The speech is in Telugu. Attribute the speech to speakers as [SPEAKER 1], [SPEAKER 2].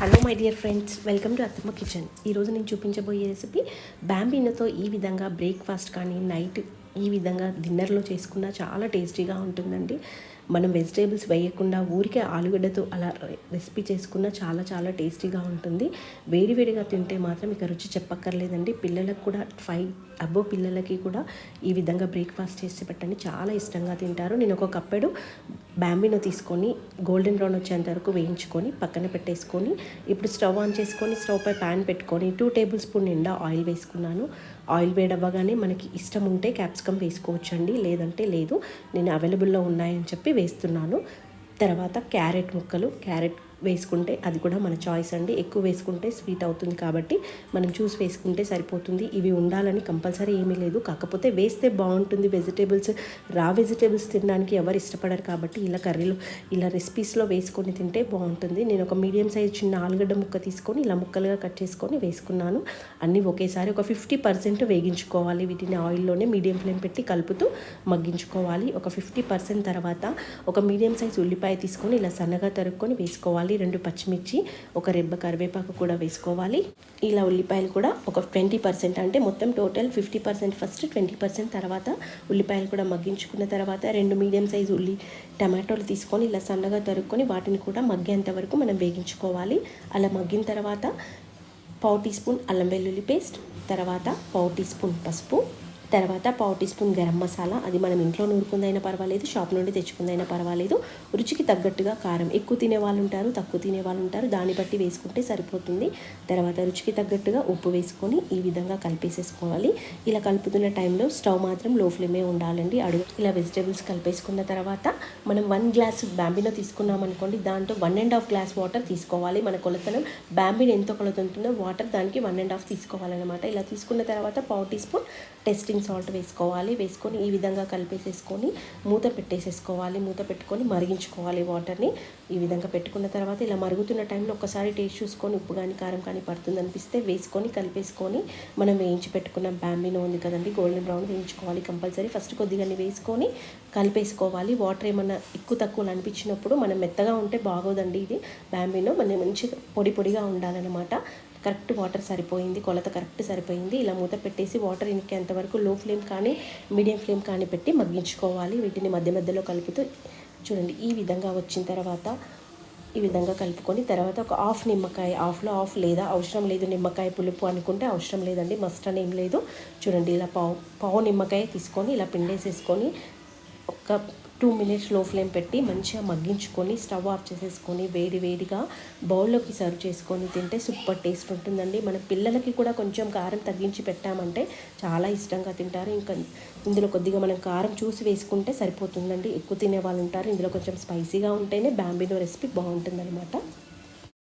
[SPEAKER 1] Hello my dear friends welcome to అత్తమ్మ కిచెన్ ఈరోజు నేను చూపించబోయే రెసిపీ బ్యాంబీనతో ఈ విధంగా బ్రేక్ఫాస్ట్ కానీ నైట్ ఈ విధంగా డిన్నర్లో చేసుకున్న చాలా టేస్టీగా ఉంటుందండి. మనం వెజిటేబుల్స్ వేయకుండా ఊరికే ఆలుగడ్డతో అలా రెసిపీ చేసుకున్న చాలా చాలా టేస్టీగా ఉంటుంది. వేడివేడిగా తింటే మాత్రం ఇక రుచి చెప్పక్కర్లేదండి. పిల్లలకు కూడా ఫైవ్ అబ్బో పిల్లలకి కూడా ఈ విధంగా బ్రేక్ఫాస్ట్ చేసి పెట్టండి. చాలా ఇష్టంగా తింటారు. నేను ఒక కప్పెడు బ్యాంబీనో తీసుకొని గోల్డెన్ బ్రౌన్ వచ్చేంత వరకు వేయించుకొని పక్కన పెట్టేసుకొని ఇప్పుడు స్టవ్ ఆన్ చేసుకొని స్టవ్ పై ప్యాన్ పెట్టుకొని టూ టేబుల్ స్పూన్ నిండా ఆయిల్ వేసుకున్నాను. ఆయిల్ వేడవ్వగానే మనకి ఇష్టం ఉంటే క్యాప్సికమ్ వేసుకోవచ్చండి లేదంటే లేదు. నేను అవైలబుల్లో ఉన్నాయని చెప్పి వేస్తున్నాను. తర్వాత క్యారెట్ ముక్కలు క్యారెట్ వేసుకుంటే అది కూడా మన చాయిస్ అండి. ఎక్కువ వేసుకుంటే స్వీట్ అవుతుంది కాబట్టి మనం చూసి వేసుకుంటే సరిపోతుంది. ఇవి ఉండాలని కంపల్సరీ ఏమీ లేదు. కాకపోతే వేస్తే బాగుంటుంది. వెజిటేబుల్స్ రా వెజిటేబుల్స్ తినడానికి ఎవరు ఇష్టపడరు కాబట్టి ఇలా కర్రీలో ఇలా రెసిపీస్లో వేసుకొని తింటే బాగుంటుంది. నేను ఒక మీడియం సైజ్ చిన్న ఆలుగడ్డ ముక్క తీసుకొని ఇలా ముక్కలుగా కట్ చేసుకొని వేసుకున్నాను. అన్నీ ఒకేసారి ఒక ఫిఫ్టీ పర్సెంట్ వేగించుకోవాలి. వీటిని ఆయిల్లోనే మీడియం ఫ్లేమ్ పెట్టి కలుపుతూ మగ్గించుకోవాలి. ఒక ఫిఫ్టీ పర్సెంట్ తర్వాత ఒక మీడియం సైజ్ ఉల్లిపాయ తీసుకొని ఇలా సన్నగా తరుక్కొని వేసుకోవాలి. రెండు పచ్చిమిర్చి ఒక రెబ్బ కరివేపాకు కూడా వేసుకోవాలి. ఇలా ఉల్లిపాయలు కూడా ఒక ట్వంటీ పర్సెంట్ అంటే మొత్తం total fifty percent first twenty percent తర్వాత ఉల్లిపాయలు కూడా మగ్గించుకున్న తర్వాత రెండు మీడియం సైజు ఉల్లి టమాటోలు తీసుకొని ఇలా సన్నగా తరుక్కొని వాటిని కూడా మగ్గేంత వరకు మనం వేగించుకోవాలి. అలా మగ్గిన తర్వాత పావు టీ స్పూన్ అల్లం వెల్లుల్లి పేస్ట్ తర్వాత పావు టీ స్పూన్ పసుపు తర్వాత పావు టీ స్పూన్ గరం మసాలా. అది మనం ఇంట్లో నూరుకుందైనా పర్వాలేదు షాప్ నుండి తెచ్చుకుందైనా పర్వాలేదు. రుచికి తగ్గట్టుగా కారం ఎక్కువ తినే వాళ్ళు ఉంటారు తక్కువ తినే వాళ్ళు ఉంటారు. దాన్ని బట్టి వేసుకుంటే సరిపోతుంది. తర్వాత రుచికి తగ్గట్టుగా ఉప్పు వేసుకొని ఈ విధంగా కలిపేసేసుకోవాలి. ఇలా కలుపుతున్న టైంలో స్టవ్ మాత్రం లో ఫ్లేమే ఉండాలండి. అడుగు ఇలా వెజిటేబుల్స్ కలిపేసుకున్న తర్వాత మనం వన్ గ్లాస్ బ్యాంబినో తీసుకున్నాం అనుకోండి దాంట్లో one and half glass water తీసుకోవాలి. మన కొలతనం బ్యాంబిన్ ఎంత కొలత ఉంటుందో వాటర్ దానికి వన్ అండ్ హాఫ్ తీసుకోవాలన్నమాట. ఇలా తీసుకున్న తర్వాత పావు టీ స్పూన్ టెస్టింగ్ సాల్ట్ వేసుకోవాలి. వేసుకొని ఈ విధంగా కలిపేసేసుకొని మూత పెట్టేసేసుకోవాలి. మూత పెట్టుకొని మరిగించుకోవాలి వాటర్ని. ఈ విధంగా పెట్టుకున్న తర్వాత ఇలా మరుగుతున్న టైంలో ఒకసారి టేస్ట్ చూసుకొని ఉప్పు కానీ కారం కానీ పడుతుంది అనిపిస్తే వేసుకొని కలిపేసుకొని మనం వేయించి పెట్టుకున్న బ్యాంబినో ఉంది కదండి గోల్డెన్ బ్రౌన్ వేయించుకోవాలి కంపల్సరీ. ఫస్ట్ కొద్దిగా వేసుకొని కలిపేసుకోవాలి. వాటర్ ఏమన్నా ఎక్కువ తక్కువ అనిపించినప్పుడు మనం మెత్తగా ఉంటే బాగోదండి ఇది. బ్యాంబినో మనం మంచిగా పొడి పొడిగా ఉండాలన్నమాట. కరెక్ట్ వాటర్ సరిపోయింది కొలత కరెక్ట్ సరిపోయింది. ఇలా మూత పెట్టేసి వాటర్ ఇంకేంత వరకు లో ఫ్లేమ్ కానీ మీడియం ఫ్లేమ్ కానీ పెట్టి మగ్గించుకోవాలి. వీటిని మధ్య మధ్యలో కలుపుతూ చూడండి ఈ విధంగా వచ్చిన తర్వాత ఈ విధంగా కలుపుకొని తర్వాత ఒక హాఫ్ నిమ్మకాయ హాఫ్లో హాఫ్ లేదా అవసరం లేదు నిమ్మకాయ పులుపు అనుకుంటే అవసరం లేదండి మస్ట్ అని ఏం లేదు. చూడండి ఇలా పావు పావు నిమ్మకాయ తీసుకొని ఇలా పిండేసేసుకొని ఒక టూ మినిట్స్లో ఫ్లేమ్ పెట్టి మంచిగా మగ్గించుకొని స్టవ్ ఆఫ్ చేసేసుకొని వేడి వేడిగా బౌల్లోకి సర్వ్ చేసుకొని తింటే సూపర్ టేస్ట్ ఉంటుందండి. మన పిల్లలకి కూడా కొంచెం కారం తగ్గించి పెట్టామంటే చాలా ఇష్టంగా తింటారు. ఇంకా ఇందులో కొద్దిగా మనం కారం చూసి వేసుకుంటే సరిపోతుందండి. ఎక్కువ తినే వాళ్ళు ఉంటారు. ఇందులో కొంచెం స్పైసీగా ఉంటేనే బ్యాంబినో రెసిపీ బాగుంటుందన్నమాట.